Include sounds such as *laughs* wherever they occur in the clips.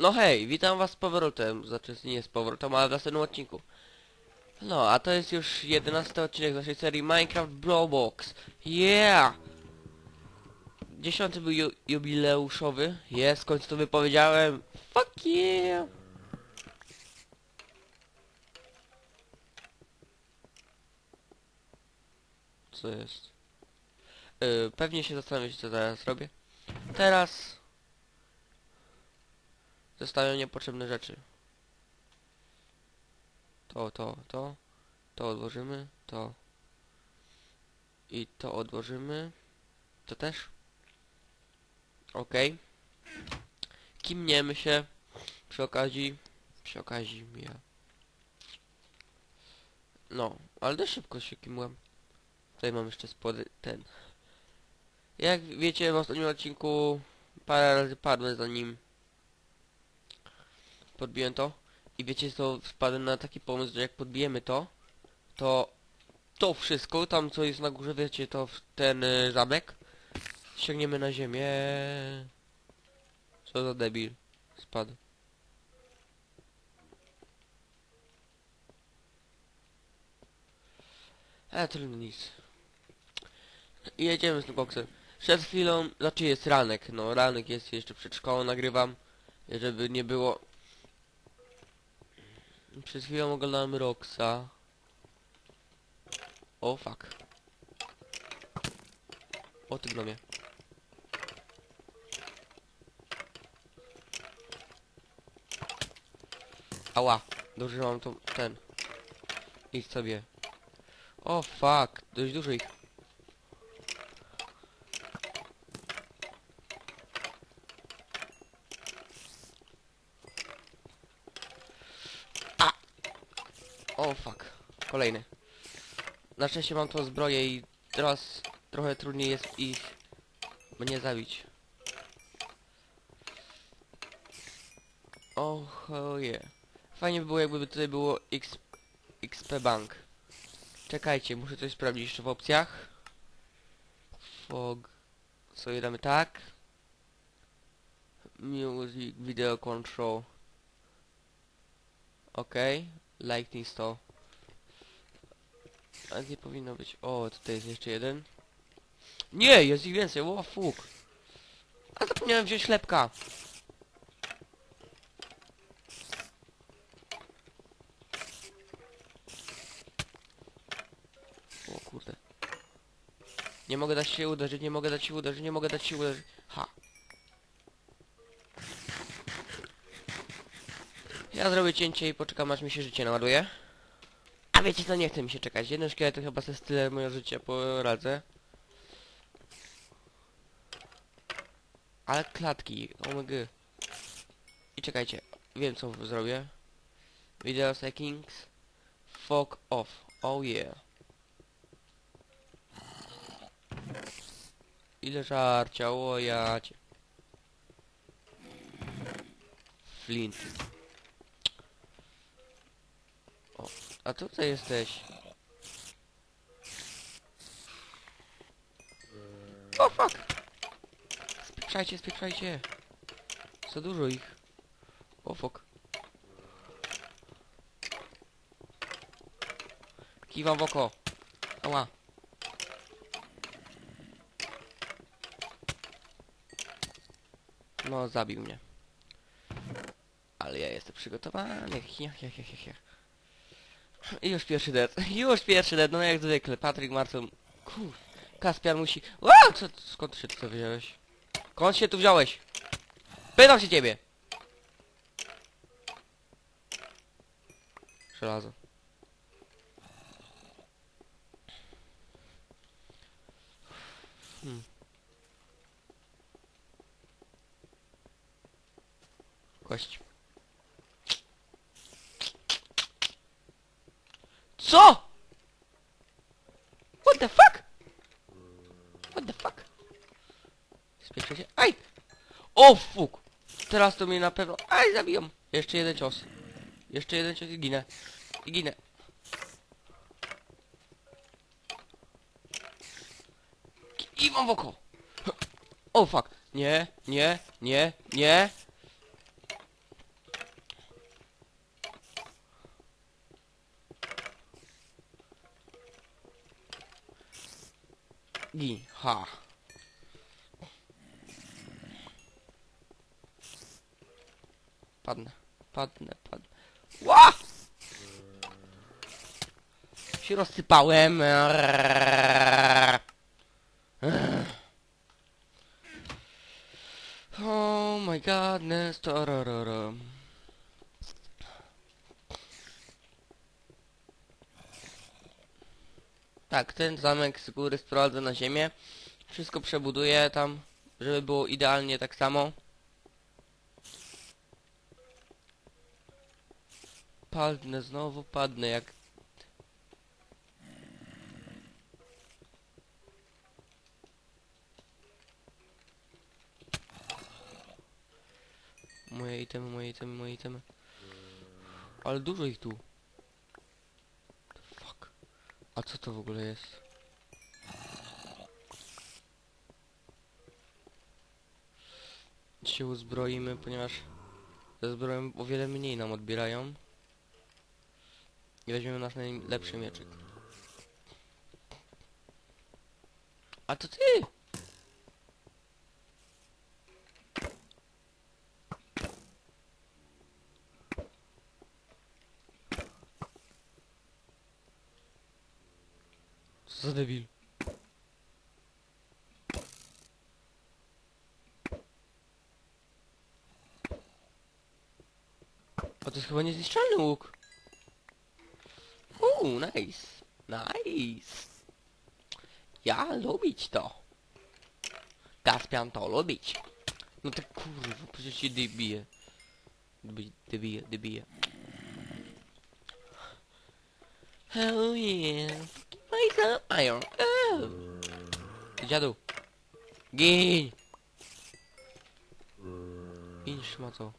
No hej, witam was z powrotem, znaczy nie z powrotem, ale w następnym odcinku. No, a to jest już jedenasty odcinek naszej serii Minecraft Blowbox. Yeah! Dziesiąty był ju jubileuszowy. Jest, w końcu to wypowiedziałem. Fuck yeah! Co jest? Yy, pewnie się zastanawiacie, co teraz robię. Teraz zostają niepotrzebne rzeczy. To, to, to. To odłożymy, to. I to odłożymy. To też. Okej. Kimniemy się. Przy okazji. Przy okazji ja. No, ale dość szybko się kimłem. Tutaj mam jeszcze spody ten. Jak wiecie w ostatnim odcinku parę razy padłem zanim podbiłem to. I wiecie co, wpadłem na taki pomysł, że jak podbijemy to, to to wszystko, tam co jest na górze, wiecie, to ten y, zamek, ściągniemy na ziemię. Co za debil. Spadł. E, trudno nic. I jedziemy z tym koksem. Przed chwilą, znaczy jest ranek, no ranek jest jeszcze przed szkołą, nagrywam, żeby nie było przed chwilą oglądałem Roxa. O fuck. O ty gnomie. Ała. Dobrze, mam to ten. Idź sobie. O fuck. Dość dużo ich. O fuck. Kolejny. Na szczęście mam tą zbroję i teraz trochę trudniej jest ich mnie zabić. Och, oje. Fajnie by było jakby tutaj było X, XP Bank. Czekajcie, muszę coś sprawdzić jeszcze w opcjach. Fog. Sobie damy tak. Music, video control. Okej. Lightning 100. A nie powinno być. O, tutaj jest jeszcze jeden. Nie, jest ich więcej, o fuk. A zapomniałem wziąć ślepka. O kurde. Nie mogę dać się uderzyć, nie mogę dać się uderzyć, nie mogę dać się uderzyć. Ha. Ja zrobię cięcie i poczekam aż mi się życie naładuje. A wiecie co, nie chce mi się czekać. Jeden szkielet to chyba jest tyle mojego życia poradzę. Ale klatki, omg. I czekajcie, wiem co zrobię. Video settings. Fuck off. Oh yeah. Ile żarcia, o jacie. Flint. A tutaj jesteś. O fuck! Spieprzajcie, spieprzajcie. Za dużo ich. O fuck. Kiwam w oko. Ała. No, zabił mnie. Ale ja jestem przygotowany. Hier, hier, hier, hier. I już pierwszy dead. *laughs* Już pierwszy dead, no jak zwykle. Patryk Marcel. Kur... Kaspian musi... Wow! Co, skąd się tu wziąłeś? Skąd się tu wziąłeś? Pytam się ciebie! Żelazo. Hmm. Kość. Co? What the fuck? What the fuck? Spieszę się. Aj! O fuck! Teraz to mnie na pewno... Aj, zabiją! Jeszcze jeden cios. Jeszcze jeden cios i ginę. I ginę. I mam w oko! O fuck! Nie, nie, nie, nie! Gi. Ha. Padnę. Padnę, padnę. Ła! Się rozsypałem. Oh my godness. Tak, ten zamek z góry sprowadzę na ziemię. Wszystko przebuduję tam, żeby było idealnie tak samo. Padnę znowu, padnę jak... Moje itemy, moje itemy, moje itemy. Ale dużo ich tu. A co to w ogóle jest? się uzbroimy, ponieważ ze zbroją o wiele mniej nam odbierają. I weźmiemy nasz najlepszy mieczyk. A to ty! Debil? A to jest chyba niezniszczalny łuk. Uuu, nice. Nice. Ja lubić to. Kaspian to lubić. No tak kurwa, przecież się debije. Debi- Debije, debije. Oh yeah. My some iron. Oh. Dziadu. Gin. Gin szmato.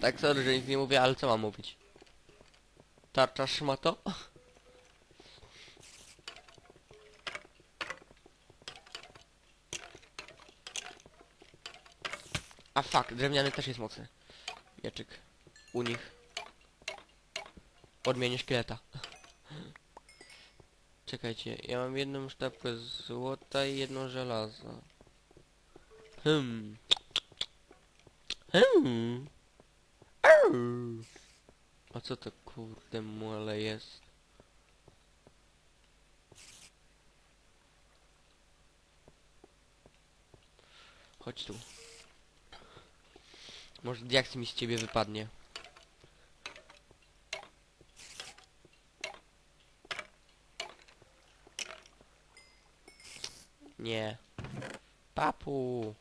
tak sorry, że nic nie mówię, ale co mam mówić? Tarcza szmato? A fuck, drewniany też jest mocny. Mieczyk. U nich. Odmienię szkieleta. *laughs* Czekajcie, ja mam jedną sztabkę złota i jedną żelaza. Hmm. Hmm. A co to kurde mole jest? Chodź tu. Może diaks mi z ciebie wypadnie. Nie. Papu.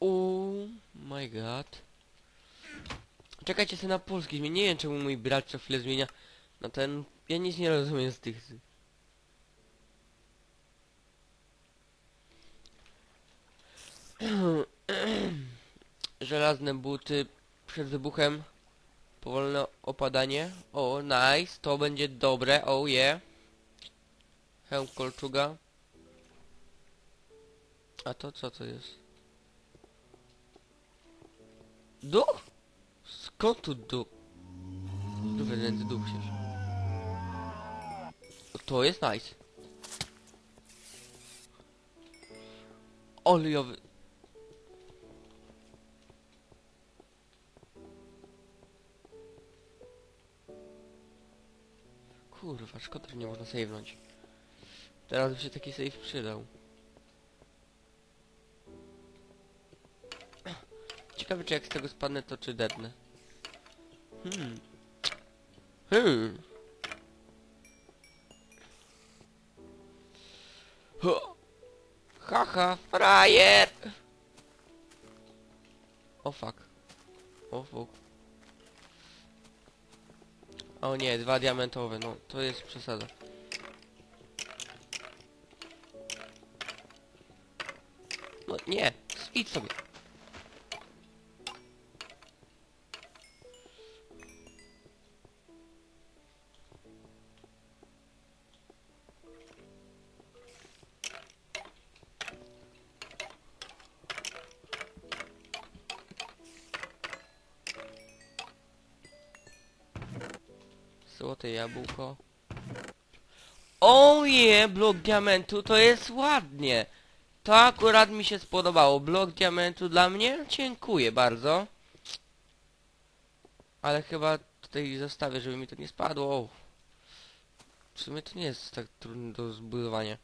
Oh my god. Czekajcie sobie na polski. Nie wiem czemu mój brat co chwilę zmienia na ten... Ja nic nie rozumiem z tych... *clears throat* Żelazne buty przed wybuchem. Powolne opadanie. O, nice. To będzie dobre. Oh yeah. Hełm kolczuga. A to co to jest? Duch? Skąd tu duch? Ręce duch się. To jest nice. Olejowy. Kurwa, szkoda, że nie można save'nąć. Teraz by się taki save przydał. Ciekawe, czy jak z tego spadnę, to czy dednę. Hmm. Hmm. Haha, frajer! O fuck. O fuck. O nie, dwa diamentowe, no to jest przesada. No nie, idź sobie. Złote jabłko. O je, blok diamentu, to jest ładnie. To akurat mi się spodobało. Blok diamentu dla mnie? Dziękuję bardzo. Ale chyba tutaj zostawię, żeby mi to nie spadło. W sumie to nie jest tak trudne do zbudowania.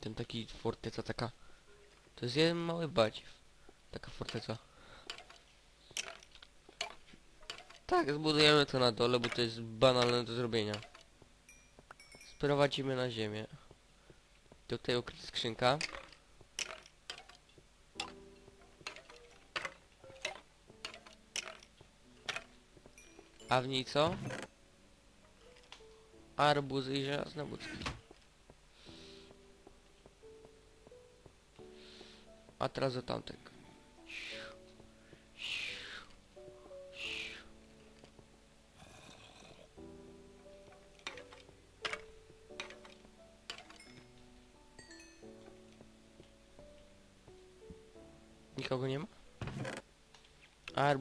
Ten taki forteca taka. To jest jeden mały badziew. Taka forteca. Tak, zbudujemy to na dole, bo to jest banalne do zrobienia. Sprowadzimy na ziemię. Tutaj ukryta skrzynka. A w niej co? Arbuzy i żelazne budki. A teraz do tamtek.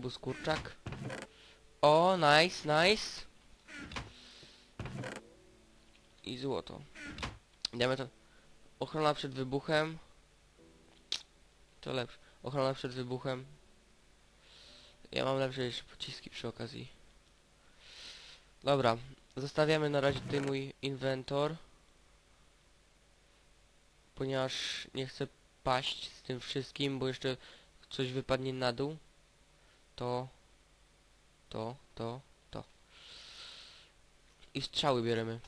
Arbuz kurczak. O, nice, nice. I złoto. Damy to. Ochrona przed wybuchem. To lepsze. Ochrona przed wybuchem. Ja mam lepsze jeszcze pociski przy okazji. Dobra. Zostawiamy na razie tutaj mój inwentor. Ponieważ nie chcę paść z tym wszystkim, bo jeszcze coś wypadnie na dół. To, to, to, to. I strzały bierzemy.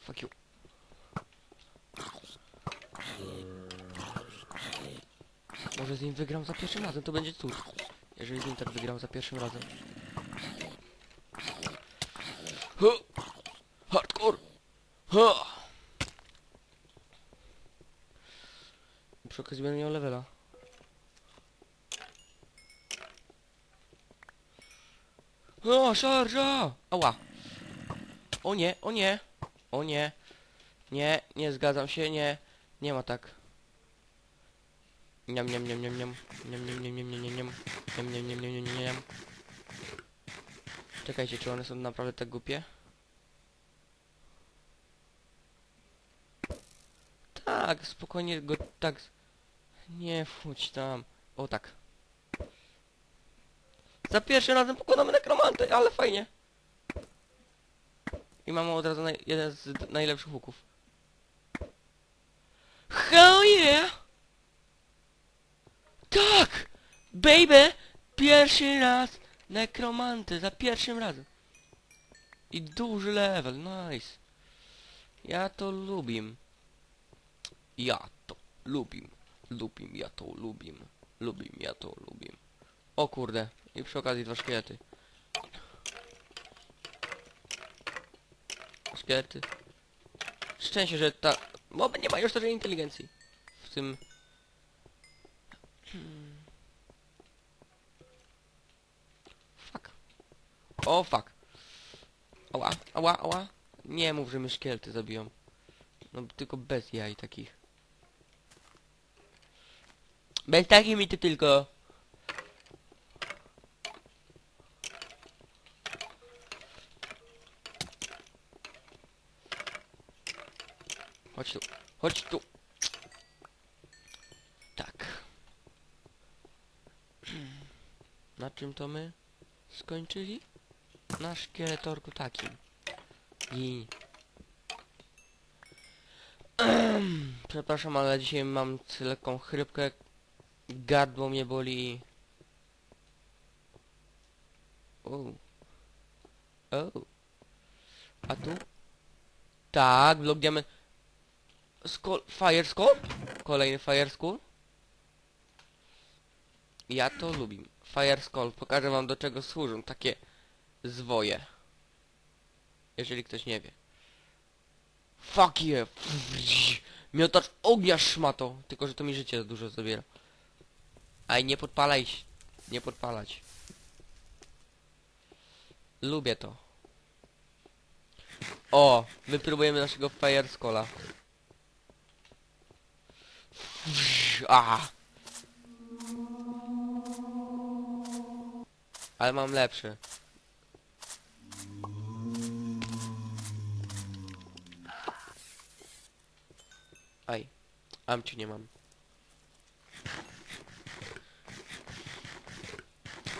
Fuck you. Może z nim wygram za pierwszym razem, to będzie cud. Jeżeli z nim tak wygram za pierwszym razem. Huh! Hardcore! I Przy okazji będę miał levela. O, szarża! Ała! O nie, o nie! O nie! Nie, nie zgadzam się, nie. Nie ma tak. Niam, niam, niam, niam, niam. Niam, niam, niam, niam, niam, niam, niam. Niam, niam, niam, niam, niam, niam, niam. Czekajcie, czy one są naprawdę tak głupie? Tak, spokojnie go tak... Nie wchodź tam. O tak. Za pierwszym razem pokładamy nekromantę, ale fajnie. I mamy od razu jeden z najlepszych łuków. Hell yeah! Tak! Baby! Pierwszy raz nekromanty, za pierwszym razem. I duży level, nice. Ja to lubim. Ja to lubim. Lubim, ja to lubim. Lubim, ja to lubim. O kurde. I przy okazji dwa szkielety. Szkielety. Szczęście, że ta... Moby nie mają już takiej inteligencji. W tym... Fuck. O fuck. Ała, ała, ała. Nie mów, że mnie szkielety zabiją. No tylko bez jaj takich. Bez takich mi to tylko. Chodź tu, chodź tu. Tak. Na czym to my skończyli? Na szkieletorku takim. I... *clears throat* Przepraszam, ale dzisiaj mam lekką chrypkę. Gardło mnie boli. O. O. A tu? Tak, blok diament. Skull, fire skull? Kolejny fire skull? Ja to lubię. Fire skull. Pokażę wam do czego służą takie zwoje. Jeżeli ktoś nie wie. Fuck yeah! Miotacz ognia szmato! Tylko, że to mi życie za dużo zabiera. Aj, nie podpalaj. Nie podpalać. Lubię to. O, wypróbujemy naszego Fire Skola. A. Ale mam lepszy. Aj. Amciu nie mam.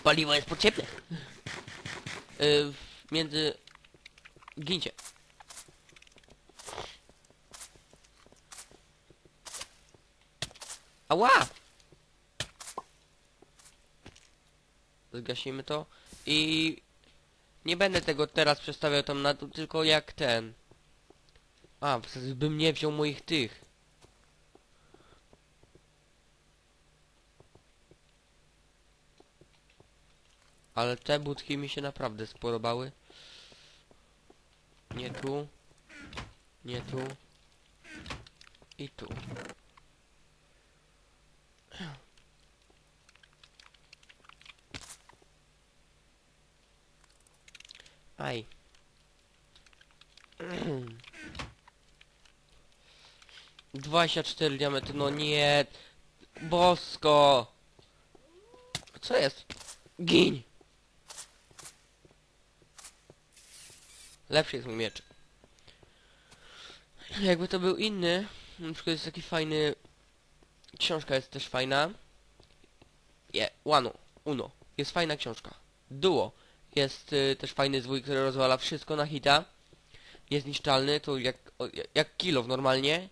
Paliwo jest potrzebne. Yy, między... Gincie. Ała! Zgasimy to i nie będę tego teraz przestawiał tam na dół, tylko jak ten. A, bym nie wziął moich tych. Ale te budki mi się naprawdę spodobały. Nie tu. Nie tu. I tu. Aj. Dwadzieścia cztery diamenty, no nie. Bosko. Co jest? Giń. Lepszy jest mój miecz. Jakby to był inny, na przykład jest taki fajny... Książka jest też fajna. Je, Wano, Uno. Jest fajna książka. Duo. Jest y, też fajny zwój, który rozwala wszystko na hita. Jest niszczalny, to jak, o, jak- jak kilow normalnie.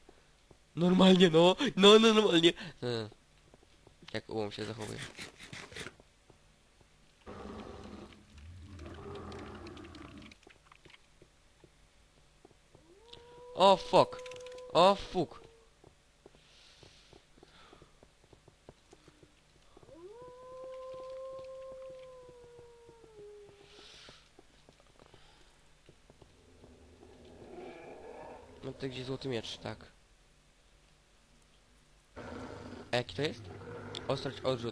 Normalnie, no. No, no, normalnie. Y, jak ułom się zachowuje. O, fuck. O, fuck. No to gdzie złoty miecz, tak. A jaki to jest? Ostrość odrzut.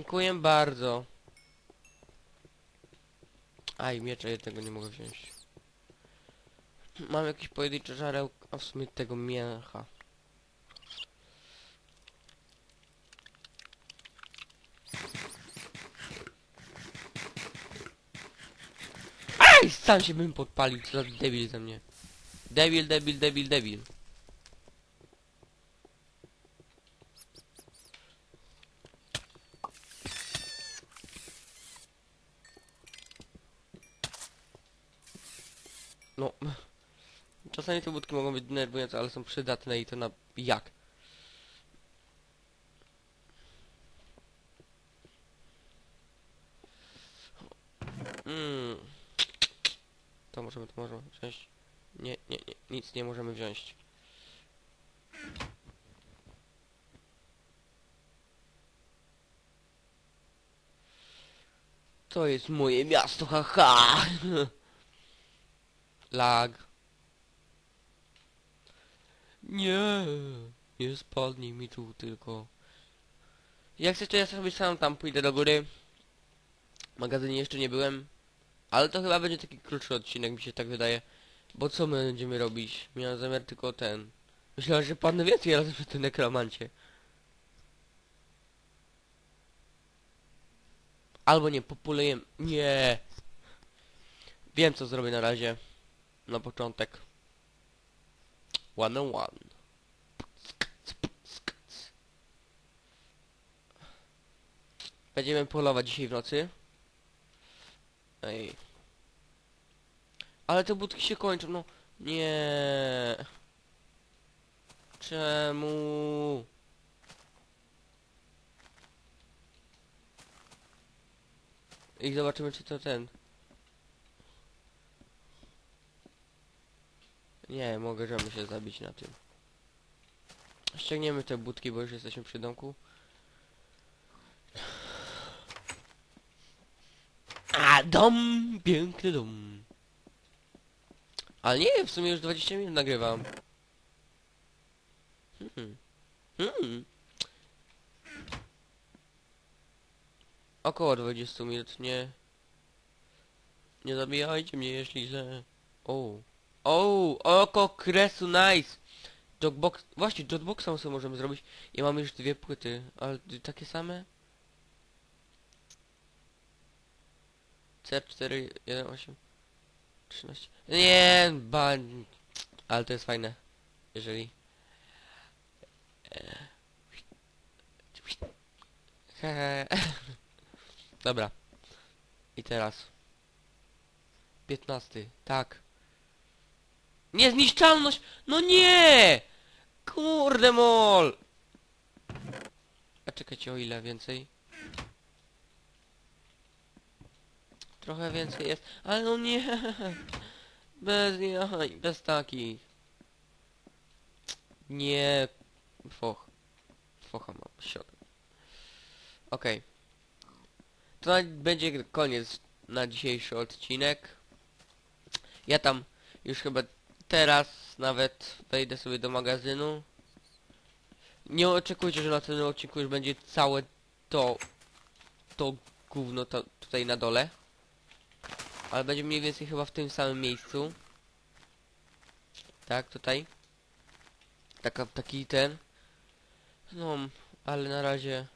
Dziękuję bardzo. Aj, miecza jednego nie mogę wziąć. Mam jakiś pojedynczy żareł, a w sumie tego mięcha. Aj, sam się bym podpalił, co za debil ze mnie. Debil, debil, debil, debil. No. Czasami te budki mogą być denerwujące, ale są przydatne i to na jak. Mm. To możemy, to możemy wziąć. Nie, nie, nie, nic nie możemy wziąć. To jest moje miasto, haha! *laughs* Lag. Nie, nie spadnij mi tu tylko. Jak chcesz, to ja sobie sam tam pójdę do góry. W magazynie jeszcze nie byłem. Ale to chyba będzie taki krótszy odcinek, mi się tak wydaje. Bo co my będziemy robić? Miałem zamiar tylko ten. Myślałem, że padnę więcej razy przy tym nekromancie. Albo nie, populujemy. Nie. Wiem co zrobię na razie. Na początek. One on one. Będziemy polować dzisiaj w nocy. Ej. Ale te budki się kończą, no. Nie. Czemu? I zobaczymy czy to ten. Nie, możemy się zabić na tym. Ściągniemy te budki, bo już jesteśmy przy domku. A, dom! Piękny dom. Ale nie, w sumie już 20 minut nagrywam. Hmm. Hmm. Około 20 minut, nie... Nie zabijajcie mnie, jeśli źle... O. O, oko kresu, nice! Jogbox... Właśnie, jogboxa sobie możemy zrobić. I mamy już dwie płyty, ale takie same? C418 13 Nie, ba... Ale to jest fajne. Jeżeli... Hehe. *laughs* Dobra. I teraz. 15. Tak. Niezniszczalność! No nie! Kurde mol! A czekajcie o ile więcej? Trochę więcej jest, ale no nie! Bez jaj, bez takich. Nie. Foch. Focha mam środek. Okej. To na- będzie koniec na dzisiejszy odcinek. Ja tam już chyba teraz nawet wejdę sobie do magazynu. Nie oczekujcie, że na tym odcinku już będzie całe to to gówno to tutaj na dole. Ale będzie mniej więcej chyba w tym samym miejscu. Tak, tutaj. Taka, taki ten. No, ale na razie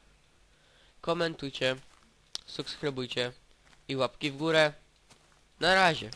komentujcie, subskrybujcie i łapki w górę. Na razie.